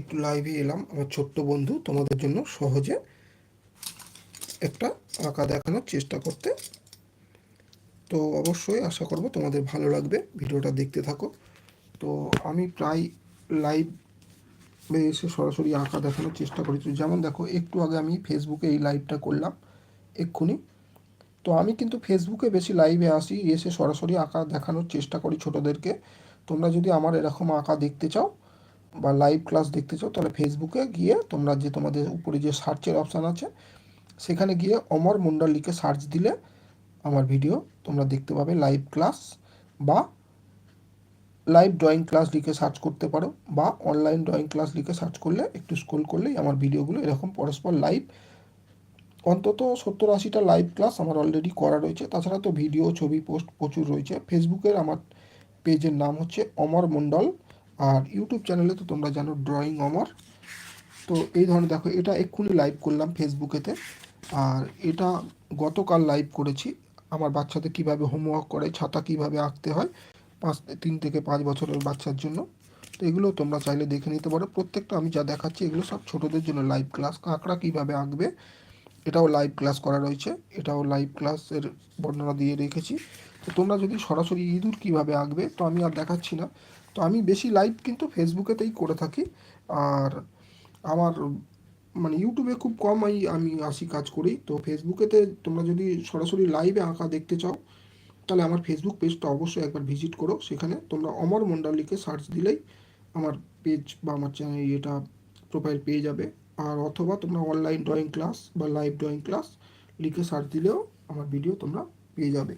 একটু লাইভে এলাম। আমার ছোট্ট বন্ধু তোমাদের জন্য সহজে একটা আঁকা দেখানোর চেষ্টা করতে। তো অবশ্যই আশা করব তোমাদের ভালো লাগবে, ভিডিওটা দেখতে থাকো। তো আমি প্রায় লাইভ এসে সরাসরি আঁকা দেখানোর চেষ্টা করি। তো যেমন দেখো, একটু আগে আমি ফেসবুকে এই লাইভটা করলাম, এক্ষুনি। তো আমি কিন্তু ফেসবুকে বেশি লাইভে আসি, এসে সরাসরি আঁকা দেখানোর চেষ্টা করি ছোটোদেরকে। তোমরা যদি আমার এরকম আঁকা দেখতে চাও বা লাইভ ক্লাস দেখতে চাও, তাহলে ফেসবুকে গিয়ে তোমরা যে তোমাদের উপরে যে সার্চের অপশান আছে, সেখানে গিয়ে অমর মণ্ডল লিখে সার্চ দিলে আমার ভিডিও তোমরা দেখতে পাবে লাইভ ক্লাস বা লাইভ ড্রয়িং ক্লাস লিখে সার্চ করতে পারো বা অনলাইন ড্রয়িং ক্লাস লিখে সার্চ করলে, একটু স্ক্রোল করলেই আমার ভিডিওগুলো এরকম পরস্পর লাইভ অন্তত সত্তর আশিটা লাইভ ক্লাস আমার অলরেডি করা রয়েছে। তাছাড়া তো ভিডিও ছবি পোস্ট প্রচুর রয়েছে। ফেসবুকের আমার পেজের নাম হচ্ছে অমর মণ্ডল আর ইউটিউব চ্যানেলে তো তোমরা জানো ড্রয়িং অমর তো এই ধরনের দেখো, এটা এক্ষুনি লাইভ করলাম ফেসবুকেতে আর এটা গতকাল লাইভ করেছি। আমার বাচ্চাদের কীভাবে হোমওয়ার্ক করে, ছাতা কীভাবে আঁকতে হয়, পাঁচ, তিন থেকে পাঁচ বছরের বাচ্চার জন্য। তো এগুলো তোমরা চাইলে দেখে নিতে পারো। প্রত্যেকটা আমি যা দেখাচ্ছি, এগুলো সব ছোটোদের জন্য লাইভ ক্লাস কাঁকড়া কীভাবে আঁকবে, এটাও লাইভ ক্লাস করা রয়েছে। এটাও লাইভ ক্লাসের বর্ণনা দিয়ে রেখেছি। তো তোমরা যদি সরাসরি ইঁদুর কীভাবে আঁকবে, তো আমি আর দেখাচ্ছি না। তো আমি বেশি লাইভ কিন্তু ফেসবুকেতেই করে থাকি। আর আমার মানে ইউটিউবে খুব কম আমি আসি কাজ করি তো ফেসবুকেতে তোমরা যদি সরাসরি লাইভে আঁকা দেখতে চাও, তাহলে আমার ফেসবুক পেজটা অবশ্যই একবার ভিজিট করো। সেখানে তোমরা অমর মণ্ডল লিখে সার্চ দিলেই আমার পেজ বা আমার চ্যানেল এটা প্রোফাইল পেয়ে যাবে। আর অথবা তোমরা অনলাইন ড্রয়িং ক্লাস বা লাইভ ড্রয়িং ক্লাস লিখে সার্চ দিলেও আমার ভিডিও তোমরা পেয়ে যাবে।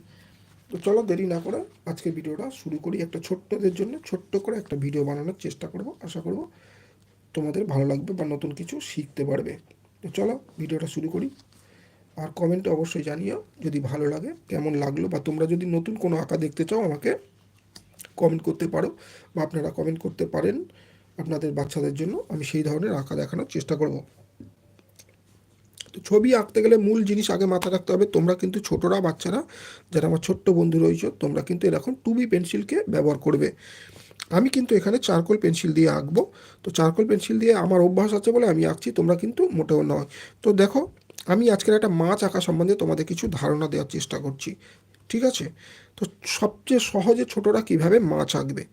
তো চলো দেরি না করে আজকে ভিডিওটা শুরু করি একটা ছোট্টদের জন্য, ছোট্ট করে একটা ভিডিও বানানোর চেষ্টা করব, আশা করব তোমাদের ভালো লাগবে বা নতুন কিছু শিখতে পারবে। তো চলো ভিডিওটা শুরু করি। আর কমেন্টে অবশ্যই জানিও যদি ভালো লাগে, কেমন লাগল বা তোমরা যদি নতুন কোনো আঁকা দেখতে চাও আমাকে কমেন্ট করতে পারো বা আপনারা কমেন্ট করতে পারেন আপনাদের বাচ্চাদের জন্য, আমি সেই ধরনের আঁকা দেখানোর চেষ্টা করব। তো ছবি আঁকতে গেলে মূল জিনিস আগে মাথায় রাখতে হবে, তোমরা কিন্তু ছোটরা, বাচ্চারা, যারা আমার ছোট্ট বন্ধু রয়েছে, তোমরা কিন্তু এরকম টুবি পেন্সিলকে ব্যবহার করবে। আমি কিন্তু এখানে চারকোল পেন্সিল দিয়ে আঁকবো। তো চারকোল পেন্সিল দিয়ে আমার অভ্যাস আছে বলে আমি আঁকছি, তোমরা কিন্তু মোটেও নয়। তো দেখো, আমি আজকের একটা মাছ আঁকা সম্বন্ধে তোমাদের কিছু ধারণা দেওয়ার চেষ্টা করছি, ঠিক আছে? তো সবচেয়ে সহজে ছোটরা কীভাবে মাছ আঁকবে?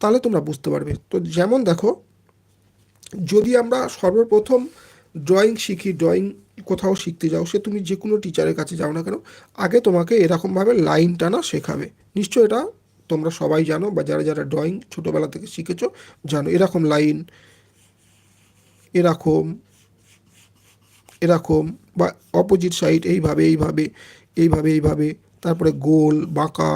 তাহলে তোমরা বুঝতে পারবে। তো যেমন দেখো, যদি আমরা সর্বপ্রথম ড্রয়িং শিখি ড্রয়িং কোথাও শিখতে যাও, সে তুমি যে কোনো টিচারের কাছে যাও না কেন, আগে তোমাকে এরকমভাবে লাইন টানা শেখাবে। নিশ্চয় এটা তোমরা সবাই জানো বা যারা যারা ড্রয়িং ছোটোবেলা থেকে শিখেছো, জানো। এরকম লাইন এরকম এরকম বা অপোজিট সাইড এইভাবে এইভাবে এইভাবে এইভাবে, তারপরে গোল, বাঁকা,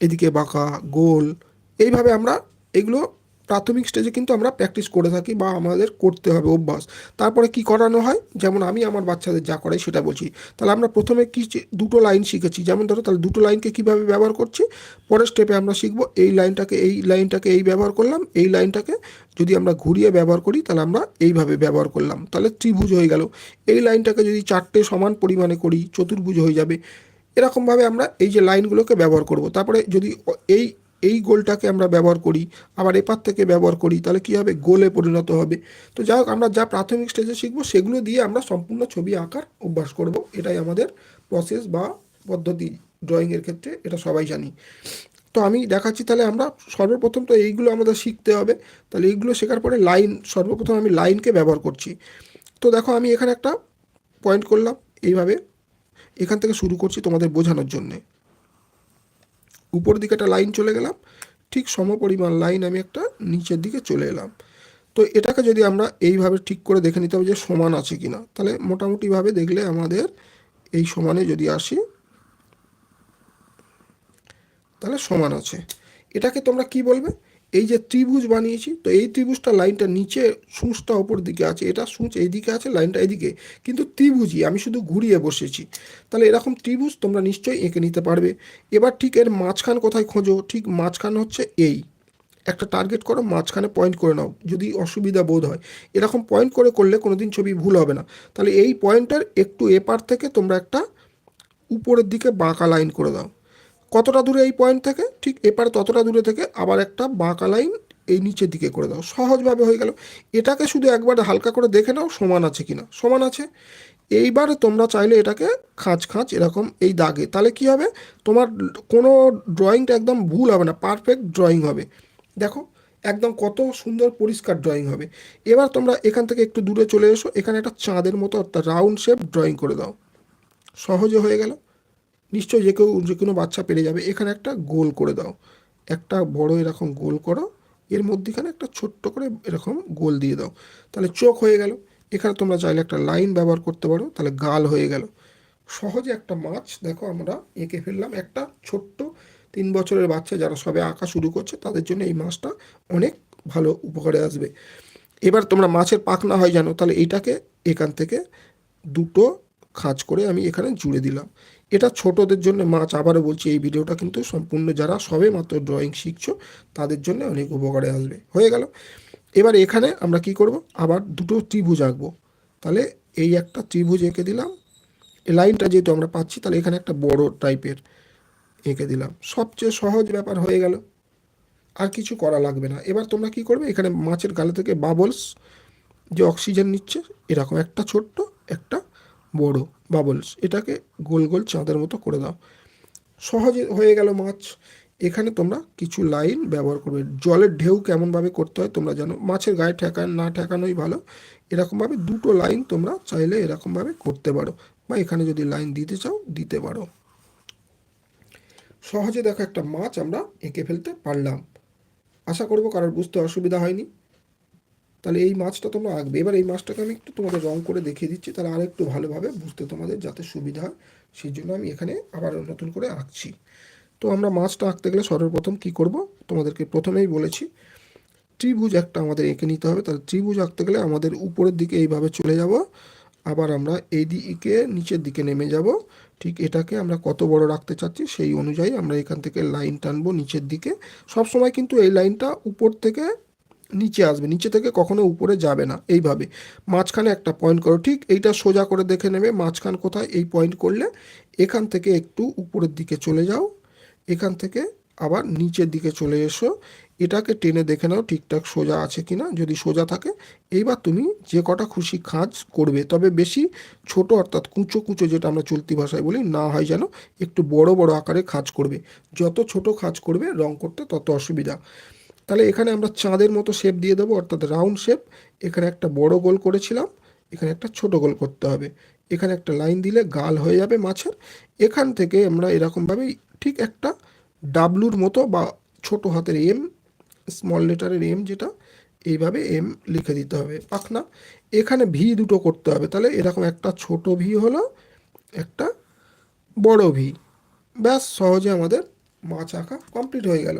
এদিকে বাঁকা, গোল, এইভাবে আমরা এগুলো প্রাথমিক স্টেজে কিন্তু আমরা প্র্যাকটিস করে থাকি বা আমাদের করতে হবে অভ্যাস। তারপরে কি করানো হয়? যেমন আমি আমার বাচ্চাদের যা করাই সেটা বলছি। তাহলে আমরা প্রথমে কি দুটো লাইন শিখেছি। যেমন ধরো তাহলে দুটো লাইনকে কীভাবে ব্যবহার করছি? পরের স্টেপে আমরা শিখব, এই লাইনটাকে এই লাইনটাকে এই ব্যবহার করলাম, এই লাইনটাকে যদি আমরা ঘুরিয়ে ব্যবহার করি তাহলে আমরা এইভাবে ব্যবহার করলাম। তাহলে ত্রিভুজ হয়ে গেল। এই লাইনটাকে যদি চারটে সমান পরিমাণে করি, চতুর্ভুজ হয়ে যাবে। এরকমভাবে আমরা এই যে লাইনগুলোকে ব্যবহার করব। তারপরে যদি এই এই গোলটাকে আমরা ব্যবহার করি, আবার এপার থেকে ব্যবহার করি, তাহলে কী হবে? গোলে পরিণত হবে। তো যাই হোক, আমরা যা প্রাথমিক স্টেজে শিখব, সেগুলো দিয়ে আমরা সম্পূর্ণ ছবি আঁকার অভ্যাস করব। এটাই আমাদের প্রসেস বা পদ্ধতি ড্রয়িংয়ের ক্ষেত্রে, এটা সবাই জানি। তো আমি দেখাচ্ছি তাহলে আমরা সর্বপ্রথম তো এইগুলো আমাদের শিখতে হবে। তাহলে এইগুলো শেখার পরে লাইন সর্বপ্রথম আমি লাইনকে ব্যবহার করছি। তো দেখো, আমি এখানে একটা পয়েন্ট করলাম। এইভাবে এখান থেকে শুরু করছি তোমাদের বোঝানোর জন্যে। উপর দিকে একটা লাইন চলে গেলাম, ঠিক সমপরিমাণ লাইন আমি একটা নিচের দিকে চলে এলাম। তো এটাকে যদি আমরা এইভাবে ঠিক করে দেখে নিতে হবে যে সমান আছে কি না তাহলে মোটামুটিভাবে দেখলে আমাদের এই সমানে যদি আসি, তাহলে সমান আছে। এটাকে তোমরা কি বলবে? এই যে ত্রিভুজ বানিয়েছি, তো এই ত্রিভুজটা লাইনটা নিচে সূঁচটা ওপর দিকে আছে, এটা সূঁচ এইদিকে আছে, লাইনটা এদিকে কিন্তু ত্রিভুজই, আমি শুধু ঘুরিয়ে বসেছি। তাহলে এরকম ত্রিভুজ তোমরা নিশ্চয়ই এঁকে নিতে পারবে। এবার ঠিক এর মাঝখান কোথায় খোঁজো? ঠিক মাঝখান হচ্ছে এই। একটা টার্গেট করো, মাঝখানে পয়েন্ট করে নাও, যদি অসুবিধা বোধ হয়। এরকম পয়েন্ট করে করলে কোনো দিন ছবি ভুল হবে না। তাহলে এই পয়েন্টের একটু এপার থেকে তোমরা একটা উপরের দিকে বাঁকা লাইন করে দাও। কতটা দূরে এই পয়েন্ট থেকে? ঠিক এপারে ততটা দূরে থেকে আবার একটা বাঁকা লাইন এই নিচের দিকে করে দাও। সহজভাবে হয়ে গেল। এটাকে শুধু একবার হালকা করে দেখে নাও সমান আছে কিনা। সমান আছে। এইবারে তোমরা চাইলে এটাকে খাঁচ খাঁচ এরকম এই দাগে। তাহলে কি হবে? তোমার কোনো ড্রয়িংটা একদম ভুল হবে না। পারফেক্ট ড্রয়িং হবে। দেখো, একদম কত সুন্দর পরিষ্কার ড্রয়িং হবে। এবার তোমরা এখান থেকে একটু দূরে চলে এসো। এখানে একটা চাঁদের মতো অর্থাৎ রাউন্ড শেপ ড্রয়িং করে দাও। সহজে হয়ে গেল। নিশ্চয়ই যে কেউ যে কোনো বাচ্চা পেরে যাবে। এখানে একটা গোল করে দাও। একটা বড় এরকম গোল করো। এর মধ্যেখানে একটা ছোট্ট করে এরকম গোল দিয়ে দাও। তাহলে চোখ হয়ে গেল। এখানে তোমরা চাইলে একটা লাইন ব্যবহার করতে পারো। তাহলে গাল হয়ে গেল। সহজে একটা মাছ, দেখো আমরা এঁকে ফেললাম। একটা ছোট্ট তিন বছরের বাচ্চা যারা সবে আঁকা শুরু করছে, তাদের জন্য এই মাছটা অনেক ভালো উপকারে আসবে। এবার তোমরা মাছের পাখনা হয় জানো। তাহলে এইটাকে এখান থেকে দুটো খাঁজ করে আমি এখানে জুড়ে দিলাম। এটা ছোটদের জন্য মাছ আবারও বলছি, এই ভিডিওটা কিন্তু সম্পূর্ণ যারা সবে মাত্র ড্রয়িং শিখছো, তাদের জন্য অনেক উপকারে আসবে। হয়ে গেল। এবার এখানে আমরা কি করব? আবার দুটো ত্রিভুজ আঁকবো। তাহলে এই একটা ত্রিভুজ এঁকে দিলাম। লাইনটা যেহেতু আমরা পাচ্ছি, তাহলে এখানে একটা বড় টাইপের এঁকে দিলাম। সবচেয়ে সহজ ব্যাপার হয়ে গেল। আর কিছু করা লাগবে না। এবার তোমরা কি করবে? এখানে মাছের গালে থেকে বাবলস যে অক্সিজেন নিচ্ছে, এরকম একটা ছোট্ট একটা বড় বাবলস এটাকে গোল গোল চাঁদের মতো করে দাও। সহজে হয়ে গেল মাছ। এখানে তোমরা কিছু লাইন ব্যবহার করবে। জলের ঢেউ কেমনভাবে করতে হয় তোমরা জানো। মাছের গায়ে ঠেকান, না ঠেকানোই ভালো। এরকমভাবে দুটো লাইন তোমরা চাইলে এরকমভাবে করতে পারো বা এখানে যদি লাইন দিতে চাও, দিতে পারো। সহজে দেখো একটা মাছ আমরা এঁকে ফেলতে পারলাম। আশা করব কারোর বুঝতে অসুবিধা হয়নি। তাহলে এই মাছটা তোমরা আঁকবে। এবার এই মাছটাকে আমি একটু তোমাদের রং করে দেখিয়ে দিচ্ছি, তাহলে আর একটু ভালোভাবে বুঝতে তোমাদের যাতে সুবিধা হয়। সেই জন্য আমি এখানে আবার নতুন করে আঁকছি। তো আমরা মাছটা আঁকতে গেলে সর্বপ্রথম কি করব? তোমাদেরকে প্রথমেই বলেছি, ত্রিভুজ একটা আমাদের এঁকে নিতে হবে। তাহলে ত্রিভুজ আঁকতে গেলে আমাদের উপরের দিকে এইভাবে চলে যাব। আবার আমরা এই দিকে নিচের দিকে নেমে যাব। ঠিক এটাকে আমরা কত বড় রাখতে চাচ্ছি সেই অনুযায়ী আমরা এখান থেকে লাইন টানবো নিচের দিকে। সব সময় কিন্তু এই লাইনটা উপর থেকে নিচে আসবে, নিচে থেকে কখনো উপরে যাবে না, এইভাবে। মাঝখানে একটা পয়েন্ট করো, ঠিক এইটা সোজা করে দেখে নেবে, মাঝখান কোথায় এই পয়েন্ট করলে, এখান থেকে একটু উপরের দিকে চলে যাও, এখান থেকে আবার নিচের দিকে চলে এসো, এটাকে টেনে দেখে নাও ঠিকঠাক সোজা আছে কিনা, যদি সোজা থাকে, এইবার তুমি যে কটা খুশি খাঁজ করবে, তবে বেশি ছোট অর্থাৎ কুঁচো কুঁচো যেটা আমরা চলতি ভাষায় বলি, না হয় যেন একটু বড় বড় আকারে খাঁজ করবে। যত ছোট খাঁজ করবে রং করতে তত অসুবিধা। তাহলে এখানে আমরা চাঁদের মতো শেপ দিয়ে দেবো, অর্থাৎ রাউন্ড শেপ এখানে একটা বড় গোল করেছিলাম, এখানে একটা ছোট গোল করতে হবে। এখানে একটা লাইন দিলে গাল হয়ে যাবে মাছের। এখান থেকে আমরা এরকমভাবেই ঠিক একটা ডাবলুর মতো বা ছোট হাতের এম স্মল লেটারের এম যেটা, এইভাবে এম লিখে দিতে হবে। পাখনা এখানে ভি দুটো করতে হবে। তাহলে এরকম একটা ছোট ভি হলো, একটা বড় ভি ব্যাস, সহজে আমাদের মাছ আঁকা কমপ্লিট হয়ে গেল।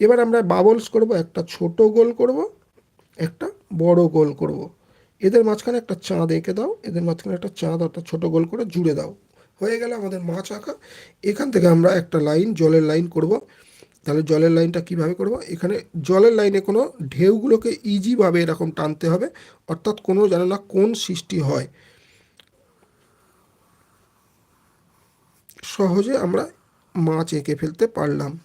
এবার আমরা বাবলস করব, একটা ছোট গোল করব, একটা বড় গোল করব। এদের মাঝখানে একটা চাঁদ এঁকে দাও, এদের মাঝখানে একটা চাঁদ অর্থাৎ ছোট গোল করে জুড়ে দাও। হয়ে গেল আমাদের মাছ আঁকা। এখান থেকে আমরা একটা লাইন জলের লাইন করব। তাহলে জলের লাইনটা কীভাবে করব? এখানে জলের লাইনে কোনো ঢেউগুলোকে ইজিভাবে এরকম টানতে হবে, অর্থাৎ কোনো যেন না কোন সৃষ্টি হয়। সহজে আমরা মাছ এঁকে ফেলতে পারলাম।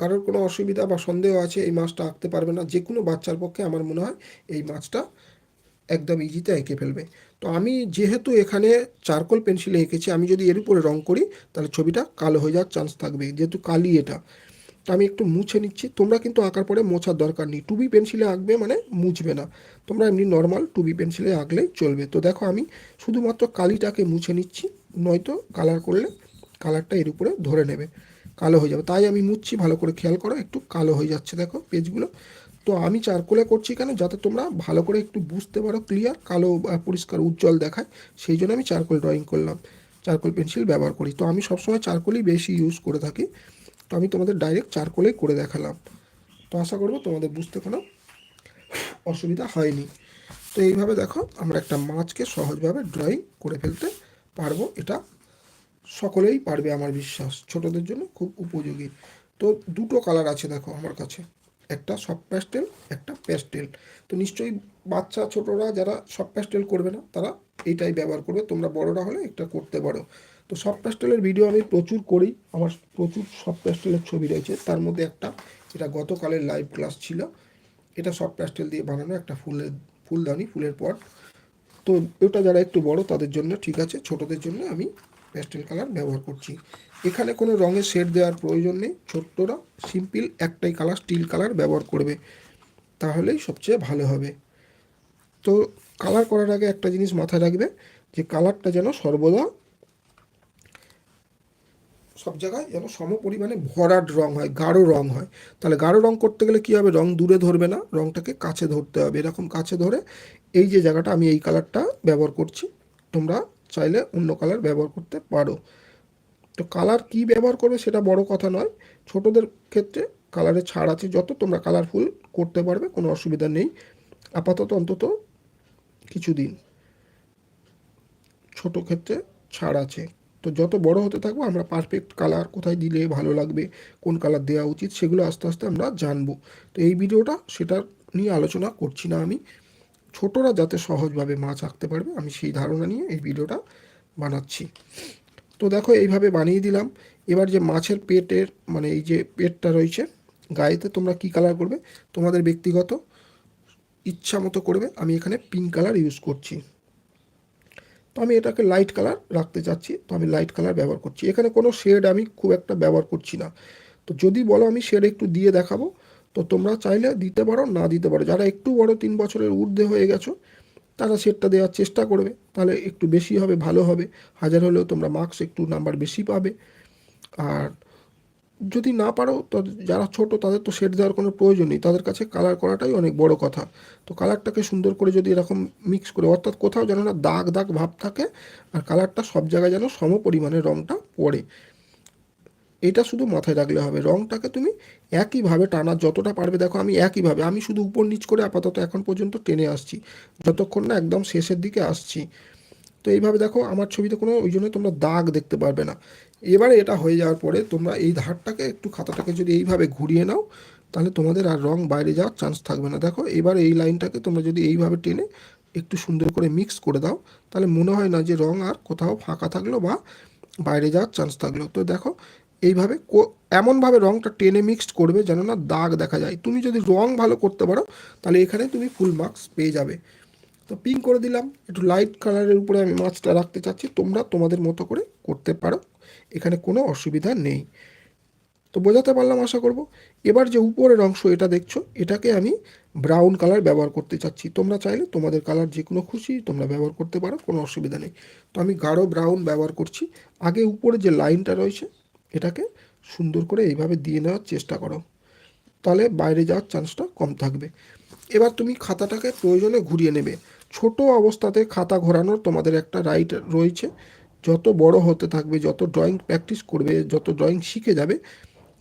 কারোর কোনো অসুবিধা বা সন্দেহ আছে, এই মাছটা আঁকতে পারবে না। যে কোনো বাচ্চার পক্ষে আমার মনে হয় এই মাছটা একদম ইজিতে এঁকে ফেলবে। তো আমি যেহেতু এখানে চারকোল পেন্সিলে এঁকেছি, আমি যদি এর উপরে রং করি, তাহলে ছবিটা কালো হয়ে যাওয়ার চান্স থাকবে, যেহেতু কালি এটা। তো আমি একটু মুছে নিচ্ছি। তোমরা কিন্তু আঁকার পরে মোছার দরকার নেই। টুবি পেন্সিলে আঁকবে মানে মুছবে না। তোমরা এমনি নর্মাল টুবি পেন্সিলে আঁকলেই চলবে। তো দেখো আমি শুধুমাত্র কালিটাকে মুছে নিচ্ছি, নয়তো কালার করলে কালারটা এর উপরে ধরে নেবে। কালো হয়ে যাবে। তাই আমি মুছছি ভালো করে খেয়াল করো, একটু কালো হয়ে যাচ্ছে দেখো পেজগুলো। তো আমি চারকোলে করছি কেন? যাতে তোমরা ভালো করে একটু বুঝতে পারো ক্লিয়ার কালো পরিষ্কার, উজ্জ্বল দেখায়। সেই জন্য আমি চারকোল ড্রয়িং করলাম। চারকোল পেন্সিল ব্যবহার করি। তো আমি সবসময় চারকোলই বেশি ইউজ করে থাকি। তো আমি তোমাদের ডাইরেক্ট চারকোলেই করে দেখালাম। তো আশা করব তোমাদের বুঝতে কোনো অসুবিধা হয়নি। তো এইভাবে দেখো আমরা একটা মাছকে সহজভাবে ড্রয়িং করে ফেলতে পারব। এটা সকলেই পারবে আমার বিশ্বাস। ছোটদের জন্য খুব উপযোগী। তো দুটো কালার আছে দেখো আমার কাছে। একটা সফট প্যাস্টেল একটা প্যাস্টেল তো নিশ্চয়ই বাচ্চা, ছোটরা যারা সফট প্যাস্টেল করবে না, তারা এইটাই ব্যবহার করবে। তোমরা বড়রা হলে এটা করতে পারো। তো সফট প্যাস্টেলের ভিডিও আমি প্রচুর করি। আমার প্রচুর সফট প্যাস্টেলের ছবি রয়েছে। তার মধ্যে একটা এটা গতকালের লাইভ ক্লাস ছিল, এটা সফট প্যাস্টেল দিয়ে বানানো। একটা ফুলের, ফুলদানি, ফুলের পট। তো ওটা যারা একটু বড়, তাদের জন্য ঠিক আছে। ছোটদের জন্য আমি প্যাস্টেল কালার ব্যবহার করছি। এখানে কোনো রঙের শেড দেওয়ার প্রয়োজন নেই। ছোট্টরা সিম্পল একটাই কালার স্টিল কালার ব্যবহার করবে। তাহলেই সবচেয়ে ভালো হবে। তো কালার করার আগে একটা জিনিস মাথায় রাখবে যে কালারটা যেন সর্বদা সব জায়গায় যেন সম পরিমাণে ভরাট রং হয়, গাঢ় রং হয়। তাহলে গাঢ় রং করতে গেলে কী হবে? রং দূরে ধরবে না, রংটাকে কাছে ধরতে হবে। এরকম কাছে ধরে এই যে জায়গাটা আমি এই কালারটা ব্যবহার করছি। তোমরা চাইলে অন্য কালার ব্যবহার করতে পারো। তো কালার কি ব্যবহার করবে সেটা বড় কথা নয়। ছোটদের ক্ষেত্রে কালারে ছাড় আছে যত, তোমরা কালারফুল করতে পারবে, কোনো অসুবিধা নেই। আপাতত অন্তত কিছুদিন ছোট ক্ষেত্রে ছাড় আছে। তো যত বড় হতে থাকব, আমরা পারফেক্ট কালার কোথায় দিলে ভালো লাগবে, কোন কালার দেওয়া উচিত, সেগুলো আস্তে আস্তে আমরা জানব। তো এই ভিডিওটা সেটা নিয়ে আলোচনা করছি না আমি। ছোটরা যাতে সহজভাবে মাছ আঁকতে পারবে, আমি সেই ধারণা নিয়ে এই ভিডিওটা বানাচ্ছি। তো দেখো, এইভাবে বানিয়ে দিলাম। এবার যে মাছের পেটের মানে এই যে পেটটা রয়েছে, গায়েতে তোমরা কি কালার করবে? তোমাদের ব্যক্তিগত ইচ্ছা মতো করবে। আমি এখানে পিঙ্ক কালার ইউজ করছি। তো আমি এটাকে লাইট কালার রাখতে চাচ্ছি। তো আমি লাইট কালার ব্যবহার করছি। এখানে কোনো শেড আমি খুব একটা ব্যবহার করছি না। তো যদি বলো আমি শেড একটু দিয়ে দেখাবো। তো তোমরা চাইলে দিতে পারো, না দিতে পারো। যারা একটু বড় তিন বছরের ঊর্ধ্বে হয়ে গেছো, তারা শেডটা দেওয়ার চেষ্টা করবে। তাহলে একটু বেশি হবে, ভালো হবে। হাজার হলেও তোমরা মার্কস একটু নাম্বার বেশি পাবে। আর যদি না পারো, তো যারা ছোট, তাদের তো শেড দেওয়ার কোনো প্রয়োজন নেই। তাদের কাছে কালার করাটাই অনেক বড় কথা। তো কালারটাকে সুন্দর করে যদি এরকম মিক্স করে, অর্থাৎ কোথাও যেন না দাগ দাগ ভাব থাকে, আর কালারটা সব জায়গায় যেন সম পরিমাণে রঙটা পড়ে। এটা শুধু মাথায় রাখলে হবে। রঙটাকে তুমি একইভাবে টানা যতটা পারবে, দেখো আমি একইভাবে, আমি শুধু উপর নিচ করে আপাতত এখন পর্যন্ত টেনে আসছি। যতক্ষণ না একদম শেষের দিকে আসছি। তো এইভাবে দেখো, আমার ছবিতে কোনো ওই জন্য তোমরা দাগ দেখতে পারবে না। এবারে এটা হয়ে যাওয়ার পরে তোমরা এই ধারটাকে, একটু খাতাটাকে যদি এইভাবে ঘুরিয়ে নাও, তাহলে তোমাদের আর রং বাইরে যাওয়ার চান্স থাকবে না। দেখো, এবার এই লাইনটাকে তোমরা যদি এইভাবে টেনে একটু সুন্দর করে মিক্স করে দাও, তাহলে মনে হয় না যে রং আর কোথাও ফাঁকা থাকল বা বাইরে যাওয়ার চান্স থাকল। তো দেখো এইভাবে এমনভাবে রঙটা টেনে মিক্সড করবে যেন না দাগ দেখা যায়। তুমি যদি রং ভালো করতে পারো, তাহলে এখানে তুমি ফুল মার্কস পেয়ে যাবে। তো পিঙ্ক করে দিলাম। একটু লাইট কালারের উপরে আমি মাছটা রাখতে চাচ্ছি। তোমরা তোমাদের মতো করে করতে পারো। এখানে কোনো অসুবিধা নেই। তো বোঝাতে পারলাম আশা করব। এবার যে উপরের অংশ এটা দেখছ, এটাকে আমি ব্রাউন কালার ব্যবহার করতে চাচ্ছি। তোমরা চাইলে তোমাদের কালার যে কোনো খুশি তোমরা ব্যবহার করতে পারো, কোনো অসুবিধা নেই। তো আমি গাঢ় ব্রাউন ব্যবহার করছি। আগে উপরে যে লাইনটা রয়েছে এটাকে সুন্দর করে এইভাবে দিয়ে নেওয়ার চেষ্টা করো। তাহলে বাইরে যাওয়ার চান্সটা কম থাকবে। এবার তুমি খাতাটাকে প্রয়োজনে ঘুরিয়ে নেবে। ছোট অবস্থাতে খাতা ঘোরানোর তোমাদের একটা রাইট রয়েছে। যত বড় হতে থাকবে, যত ড্রয়িং প্র্যাকটিস করবে, যত ড্রয়িং শিখে যাবে,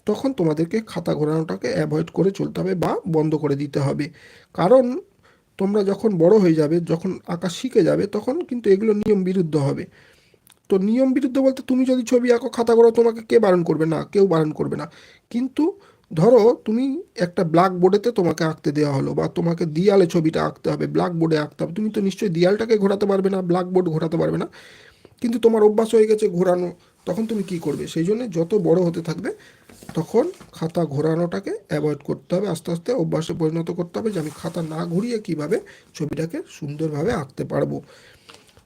তখন তোমাদেরকে খাতা ঘোরানোটাকে অ্যাভয়েড করে চলতে হবে বা বন্ধ করে দিতে হবে। কারণ তোমরা যখন বড় হয়ে যাবে, যখন আঁকা শিখে যাবে, তখন কিন্তু এগুলো নিয়ম বিরুদ্ধ হবে। তো নিয়ম বিরুদ্ধ বলতে তুমি যদি ছবি আঁকো, খাতা করো তোমাকে কে বারণ করবে? না, কেউ বারণ করবে না। কিন্তু ধরো তুমি একটা ব্ল্যাক বোর্ডেতে তোমাকে আঁকতে দেওয়া হলো বা তোমাকে দিয়ালে ছবিটা আঁকতে হবে ব্ল্যাক বোর্ডে আঁকতে হবে। তুমি তো নিশ্চয়ই দিয়ালটাকে ঘোরাতে পারবে না ব্ল্যাক বোর্ড ঘোরাতে পারবে না। কিন্তু তোমার অভ্যাস হয়ে গেছে ঘোরানো, তখন তুমি কি করবে? সেই জন্য যত বড় হতে থাকবে, তখন খাতা ঘোরানোটাকে অ্যাভয়েড করতে হবে, আস্তে আস্তে অভ্যাসে পরিণত করতে হবে যে আমি খাতা না ঘুরিয়ে কীভাবে ছবিটাকে সুন্দরভাবে আঁকতে পারব।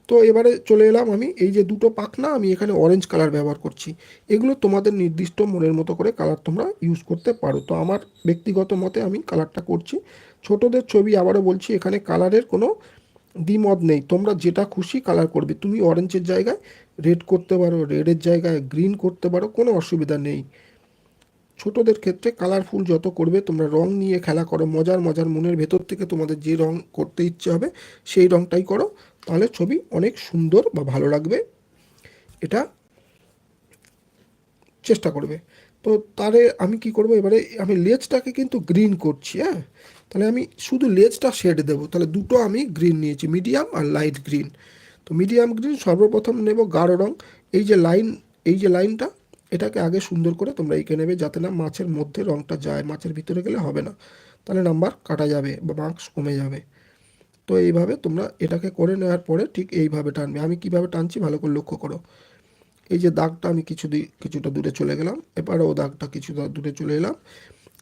তো এবারে চলে এলাম আমি, এই যে দুটো পাখনা আমি এখানে অরেঞ্জ কালার ব্যবহার করছি। এগুলো তোমাদের নির্দিষ্ট মনের মতো করে কালার তোমরা ইউজ করতে পারো। তো আমার ব্যক্তিগত মতে আমি কালারটা করছি। ছোটদের ছবি আবারও বলছি, এখানে কালারের কোনো দ্বিমত নেই। তোমরা যেটা খুশি কালার করবে। তুমি অরেঞ্জের জায়গায় রেড করতে পারো রেডের জায়গায় গ্রিন করতে পারো, কোনো অসুবিধা নেই। ছোটদের ক্ষেত্রে কালারফুল যত করবে, তোমরা রং নিয়ে খেলা করো। মজার মজার মনের ভেতর থেকে তোমাদের যে রং করতে ইচ্ছে হবে, সেই রংটাই করো। তাহলে ছবি অনেক সুন্দর বা ভালো লাগবে। এটা চেষ্টা করবে। তো তাহলে আমি কি করব? এবারে আমি লেজটাকে কিন্তু গ্রিন করছি হ্যাঁ? তাহলে আমি শুধু লেজটা শেড দেবো। তাহলে দুটো আমি গ্রিন নিয়েছি, মিডিয়াম আর লাইট গ্রিন। তো মিডিয়াম গ্রিন সর্বপ্রথম নেব গাঢ় রং। এই যে লাইন, এই যে লাইনটা, এটাকে আগে সুন্দর করে তোমরা এঁকে নেবে যাতে না মাছের মধ্যে রংটা যায়, মাছের ভিতরে গেলে হবে না। তাহলে নাম্বার কাটা যাবে বা মার্কস কমে যাবে। তো এইভাবে তোমরা এটাকে করে নেওয়ার পরে ঠিক এইভাবে টানবে। আমি কীভাবে টানছি ভালো করে লক্ষ্য করো। এই যে দাগটা আমি কিছু কিছুটা দূরে চলে গেলাম। এবারেও দাগটা কিছুটা দূরে চলে এলাম।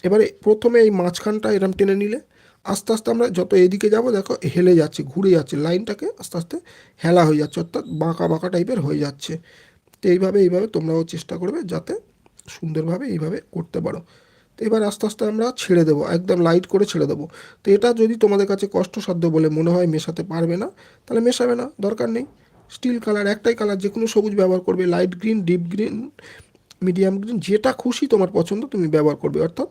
এবারে প্রথমে এই মাঝখানটা এরম টেনে নিলে আস্তে আস্তে আমরা যত এদিকে যাব, দেখো হেলে যাচ্ছে, ঘুরে যাচ্ছে, লাইনটাকে আস্তে আস্তে হেলা হয়ে যাচ্ছে, অর্থাৎ বাঁকা বাঁকা টাইপের হয়ে যাচ্ছে। তো এইভাবে এইভাবে তোমরাও চেষ্টা করবে যাতে সুন্দরভাবে এইভাবে করতে পারো। এবার আস্তে আস্তে আমরা ছেড়ে দেবো, একদম লাইট করে ছেড়ে দেবো। তো এটা যদি তোমাদের কাছে কষ্টসাধ্য বলে মনে হয় মেশাতে পারবে না, তাহলে মেশাবে না, দরকার নেই। স্টিল কালার একটাই কালার যে কোনো সবুজ ব্যবহার করবে light green deep green medium green যেটা খুশি তোমার পছন্দ তুমি ব্যবহার করবে। অর্থাৎ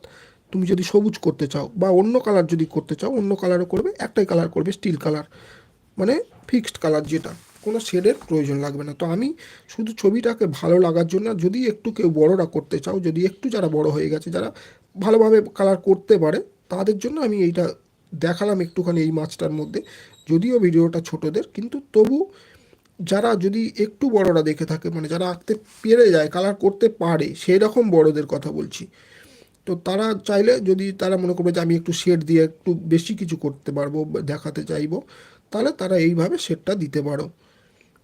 তুমি যদি সবুজ করতে চাও বা অন্য কালার যদি করতে চাও, অন্য কালারও করবে, একটাই কালার করবে স্টিল কালার মানে ফিক্সড কালার যেটা, কোনো শেডের প্রয়োজন লাগবে না। তো আমি শুধু ছবিটাকে ভালো লাগার জন্য যদি একটু কেউ বড়রা করতে চাও, যদি একটু যারা বড় হয়ে গেছে, যারা ভালোভাবে কালার করতে পারে, তাদের জন্য আমি এইটা দেখালাম একটুখানি এই মাছটার মধ্যে। যদিও ভিডিওটা ছোটদের, কিন্তু তবু যারা যদি একটু বড়রা দেখে থাকে মানে যারা আঁকতে পেরে যায় কালার করতে পারে সেই রকম বড়দের কথা বলছি। তো তারা চাইলে যদি তারা মনে করবে যে আমি একটু শেড দিয়ে একটু বেশি কিছু করতে পারব, দেখাতে চাইব, তাহলে তারা এইভাবে শেডটা দিতে পারো।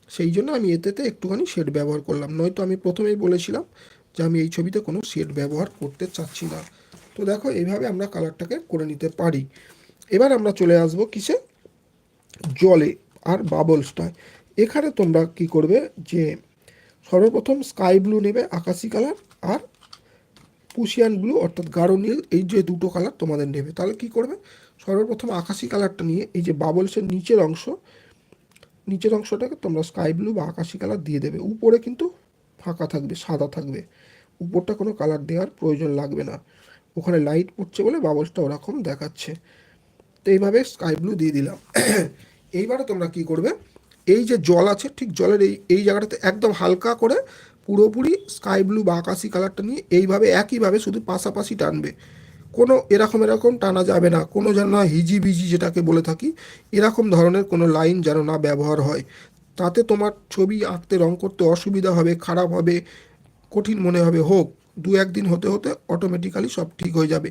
সেই জন্য আমি এতেতে একটুখানি শেড ব্যবহার করলাম। নয়তো আমি প্রথমেই বলেছিলাম যে আমি এই ছবিতে কোনো শেড ব্যবহার করতে চাচ্ছি না। তো দেখো এইভাবে আমরা কালারটাকে করে নিতে পারি। এবার আমরা চলে আসব কিসে? জলে, আর বাবলসটায় এখানে তোমরা কি করবে যে, সর্বপ্রথম স্কাই ব্লু নেবে আকাশি কালার আর পুশিয়ান ব্লু অর্থাৎ গাঢ় নীল, এই যে দুটো কালার তোমাদের নেবে। তাহলে কি করবে? সর্বপ্রথম আকাশি কালারটা নিয়ে, এই যে বাবলসের নিচের অংশ, নিচের অংশটাকে তোমরা স্কাই ব্লু বা আকাশি কালার দিয়ে দেবে। উপরে কিন্তু ফাঁকা থাকবে, সাদা থাকবে। উপরটা কোনো কালার দেওয়ার প্রয়োজন লাগবে না। ওখানে লাইট পড়ছে বলে বাবলসটা ওরকম দেখাচ্ছে। তো এইভাবে স্কাই ব্লু দিয়ে দিলাম। এইবারে তোমরা কি করবে? এই যে জল আছে, ঠিক জলের এই এই জায়গাটাতে একদম হালকা করে পুরোপুরি স্কাই ব্লু বা আকাশি কালারটা নিয়ে এইভাবে একইভাবে শুধু পাশাপাশি টানবে। কোনো এরকম এরকম টানা যাবে না। কোনো যেন না হিজি বিজি যেটাকে বলে থাকি, এরকম ধরনের কোনো লাইন যেন না ব্যবহার হয়। তাতে তোমার ছবি আঁকতে, রং করতে অসুবিধা হবে, খারাপ হবে কঠিন মনে হবে, হোক, দু একদিন হতে হতে অটোমেটিক্যালি সব ঠিক হয়ে যাবে।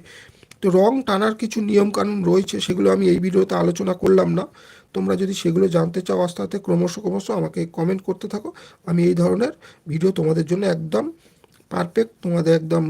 তো রং টানার কিছু নিয়মকানুন রয়েছে, সেগুলো আমি এই ভিডিওতে আলোচনা করলাম না। তোমরা যদি সেগুলো জানতে চাও আস্তে আস্তে, ক্রমশ ক্রমশ আমাকে কমেন্ট করতে থাকো। আমি এই ধরনের ভিডিও তোমাদের জন্য একদম পারফেক্ট তোমাদের একদম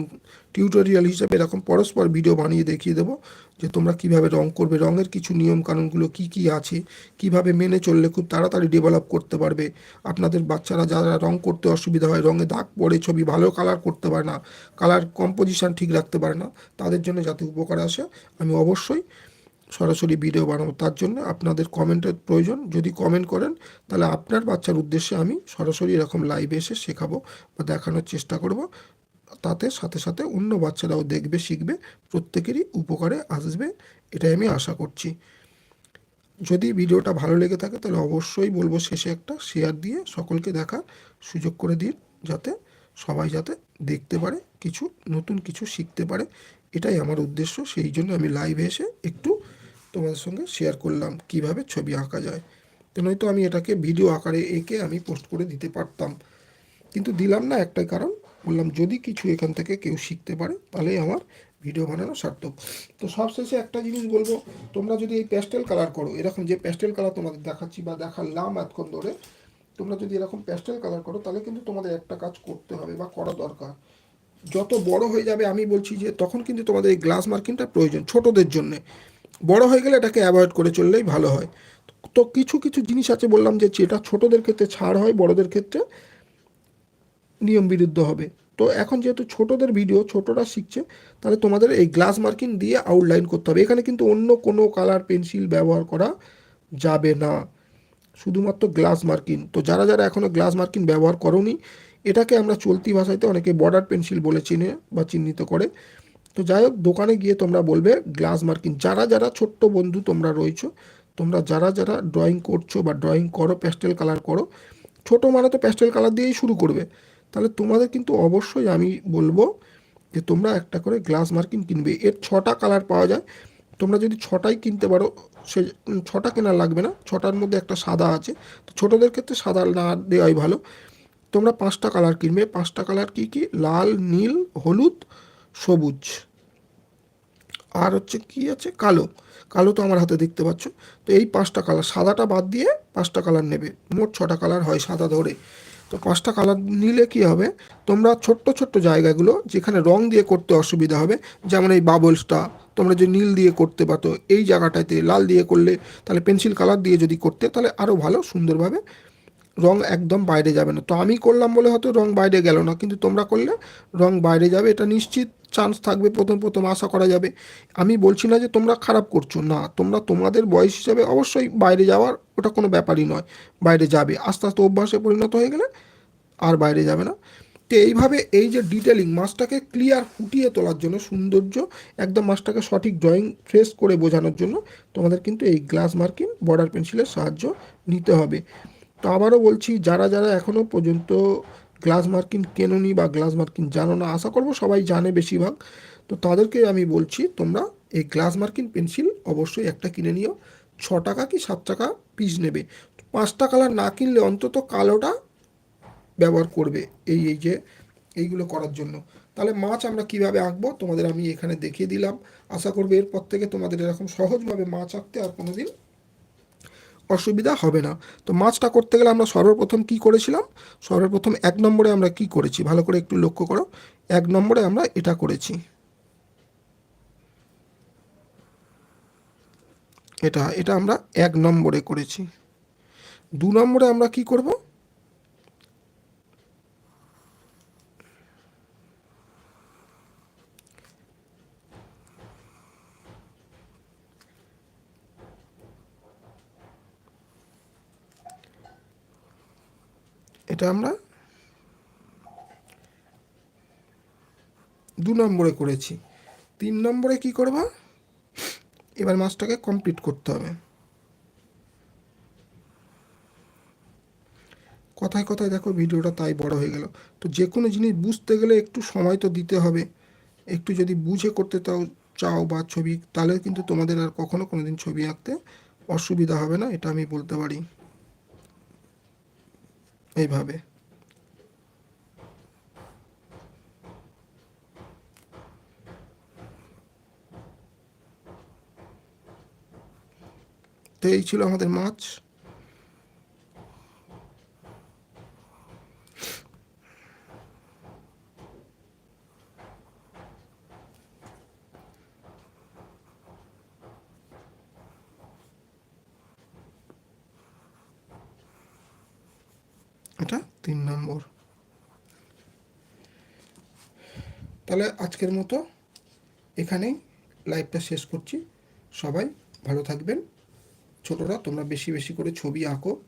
টিউটোরিয়াল হিসেবে এরকম পরস্পর ভিডিও বানিয়ে দেখিয়ে দেবো যে তোমরা কীভাবে রং করবে, রঙের কিছু নিয়ম কানুনগুলো কি কি আছে, কীভাবে মেনে চললে খুব তাড়াতাড়ি ডেভেলপ করতে পারবে। আপনাদের বাচ্চারা যারা রং করতে অসুবিধা হয়, রঙে দাগ পড়ে, ছবি ভালো কালার করতে পারে না কালার কম্পোজিশন ঠিক রাখতে পারে না, তাদের জন্য যাতে উপকার আসে, আমি অবশ্যই সরাসরি ভিডিও বানাবো, তার জন্য আপনাদের কমেন্টের প্রয়োজন। যদি কমেন্ট করেন, তাহলে আপনার বাচ্চার উদ্দেশ্যে আমি সরাসরি এরকম লাইভে এসে শেখাবো বা দেখানোর চেষ্টা করব। তাতে সাথে সাথে অন্য বাচ্চারাও দেখবে, শিখবে, প্রত্যেকেরই উপকারে আসবে, এটাই আমি আশা করছি। যদি ভিডিওটা ভালো লেগে থাকে, তাহলে অবশ্যই বলব শেষে একটা শেয়ার দিয়ে সকলকে দেখার সুযোগ করে দিন, যাতে সবাই যাতে দেখতে পারে, কিছু, নতুন কিছু শিখতে পারে। এটাই আমার উদ্দেশ্য। সেই জন্য আমি লাইভে এসে একটু তোমাদের সঙ্গে শেয়ার করলাম কীভাবে ছবি আঁকা যায়। তো নয়তো আমি এটাকে ভিডিও আকারে এঁকে আমি পোস্ট করে দিতে পারতাম। কিন্তু দিলাম না একটাই কারণ, বললাম যদি কিছু এখান থেকে কেউ শিখতে পারে তাহলেই আমার ভিডিও বানানো সার্থক। তো সবশেষে একটা জিনিস বলব, তোমরা যদি এই প্যাস্টেল কালার করো, এরকম যে প্যাস্টেল কালার তোমাদের দেখাচ্ছি বা দেখালাম এতক্ষণ ধরে, তোমরা যদি এরকম প্যাস্টেল কালার করো, তাহলে কিন্তু তোমাদের একটা কাজ করতে হবে বা করা দরকার। যত বড় হয়ে যাবে, আমি বলছি যে তখন কিন্তু তোমাদের এই গ্লাস মার্কিংটা প্রয়োজন ছোটদের জন্যে। বড় হয়ে গেলে এটাকে অ্যাভয়েড করে চললেই ভালো হয়। তো কিছু কিছু জিনিস আছে বললাম যে যেটা ছোটদের ক্ষেত্রে ছাড় হয়, বড়দের ক্ষেত্রে নিয়ম বিরুদ্ধ হবে। তো এখন যেহেতু ছোটদের ভিডিও ছোটরা শিখছে, তাহলে তোমাদের এই গ্লাস মার্কিং দিয়ে আউটলাইন করতে হবে। এখানে কিন্তু অন্য কোনো কালার পেন্সিল ব্যবহার করা যাবে না। শুধুমাত্র গ্লাস মার্কিং তো যারা যারা এখনও গ্লাস মার্কিং ব্যবহার করনি এটাকে আমরা চলতি ভাষাতে অনেকে বর্ডার পেন্সিল বলে চিনে বা চিহ্নিত করে। তো যাই হোক, দোকানে গিয়ে তোমরা বলবে গ্লাস মার্কিং যারা যারা ছোট্ট বন্ধু তোমরা রয়েছো, তোমরা যারা যারা ড্রয়িং করছ বা ড্রয়িং করো প্যাস্টেল কালার করো, ছোটো মানে তো প্যাস্টেল কালার দিয়েই শুরু করবে। তাহলে তোমাদের কিন্তু অবশ্যই আমি বলব যে তোমরা একটা করে গ্লাস মার্কিং কিনবে। এর ছটা কালার পাওয়া যায়। তোমরা যদি ছটাই কিনতে পারো, সে ছটা কেনা লাগবে না। ছটার মধ্যে একটা সাদা আছে। তো ছোটোদের ক্ষেত্রে সাদা না দেওয়াই ভালো। তোমরা পাঁচটা কালার কিনবে। পাঁচটা কালার কি কি? লাল, নীল, হলুদ, সবুজ। আর হচ্ছে কি আছে? কালো। কালো তো আমার হাতে দেখতে পাচ্ছ। তো এই পাঁচটা কালার সাদাটা বাদ দিয়ে পাঁচটা কালার নেবে। মোট ছটা কালার হয় সাদা ধরে। তো পাঁচটা কালার নিলে কি হবে? তোমরা ছোট্ট ছোট্ট জায়গাগুলো যেখানে রং দিয়ে করতে অসুবিধা হবে, যেমন এই বাবলসটা তোমরা যে নীল দিয়ে করতে পারতো, এই জায়গাটাতে লাল দিয়ে করলে, তাহলে পেন্সিল কালার দিয়ে যদি করতে, তাহলে আরও ভালো, সুন্দরভাবে রং একদম বাইরে যাবে না। তো আমি করলাম বলে হয়তো রং বাইরে গেল না, কিন্তু তোমরা করলে রং বাইরে যাবে, এটা নিশ্চিত চান্স থাকবে, প্রথম প্রথম আশা করা যাবে। আমি বলছি না যে তোমরা খারাপ করছ, না, তোমরা তোমাদের বয়স হিসাবে অবশ্যই বাইরে যাওয়ার ওটা কোনো ব্যাপারই নয়, বাইরে যাবে। আস্তে আস্তে অভ্যাসে পরিণত হয়ে গেলে আর বাইরে যাবে না। তো এইভাবে এই যে ডিটেলিং মাছটাকে ক্লিয়ার ফুটিয়ে তোলার জন্য, সৌন্দর্য একদম মাছটাকে সঠিক ড্রয়িং ফ্রেশ করে বোঝানোর জন্য তোমাদের কিন্তু এই গ্লাস মার্কিং বর্ডার পেন্সিলের সাহায্য নিতে হবে। তো আবারও বলছি, যারা যারা এখনও পর্যন্ত গ্লাস মার্কিন কেননি বা গ্লাস মার্কিন জানো না, আশা করব সবাই জানে বেশিরভাগ। তো তাদেরকে আমি বলছি, তোমরা এই গ্লাস মার্কিন পেন্সিল অবশ্যই একটা কিনে নিও। ছ টাকা কি সাত টাকা পিস নেবে? পাঁচটা কালার না কিনলে অন্তত কালোটা ব্যবহার করবে এই এই যে এইগুলো করার জন্য। তাহলে মাছ আমরা কীভাবে আঁকবো তোমাদের আমি এখানে দেখিয়ে দিলাম। আশা করব এরপর থেকে তোমাদের এরকম সহজভাবে মাছ আঁকতে আর কোনোদিন অসুবিধা হবে না। তো মাছটা করতে গেলে আমরা সর্বপ্রথম কি করেছিলাম? সর্বপ্রথম এক নম্বরে আমরা কি করেছি? ভালো করে একটু লক্ষ্য করো। এক নম্বরে আমরা এটা করেছি। এটা এটা আমরা এক নম্বরে করেছি। দু নম্বরে আমরা কি করব? এটা আমরা দু নম্বরে করেছি। তিন নম্বরে কি করবা? এবার মাছটাকে কমপ্লিট করতে হবে। কথায় কথায় দেখো ভিডিওটা তাই বড় হয়ে গেল। তো যে কোনো জিনিস বুঝতে গেলে একটু সময় তো দিতে হবে। একটু যদি বুঝে করতে তাও চাও বা ছবি, তাহলে কিন্তু তোমাদের আর কখনো কোনো দিন ছবি আঁকতে অসুবিধা হবে না, এটা আমি বলতে পারি। এইভাবে। তো এই ছিল আমাদের মাছ। এটা তিন নম্বর। তাহলে আজকের মতো এখানেই লাইভটা শেষ করছি। সবাই ভালো থাকবেন। ছোটরা, তোমরা বেশি বেশি করে ছবি আঁকো।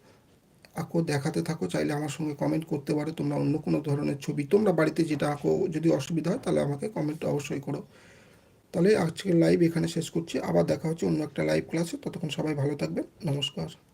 আঁকো, দেখাতে থাকো। চাইলে আমার সঙ্গে কমেন্ট করতে পারো। তোমরা অন্য কোনো ধরনের ছবি, তোমরা বাড়িতে যেটা আঁকো, যদি অসুবিধা হয়, তাহলে আমাকে কমেন্ট অবশ্যই করো। তাহলে আজকের লাইভ এখানে শেষ করছি। আবার দেখা হচ্ছে অন্য একটা লাইভ ক্লাসে ততক্ষণ সবাই ভালো থাকবেন। নমস্কার।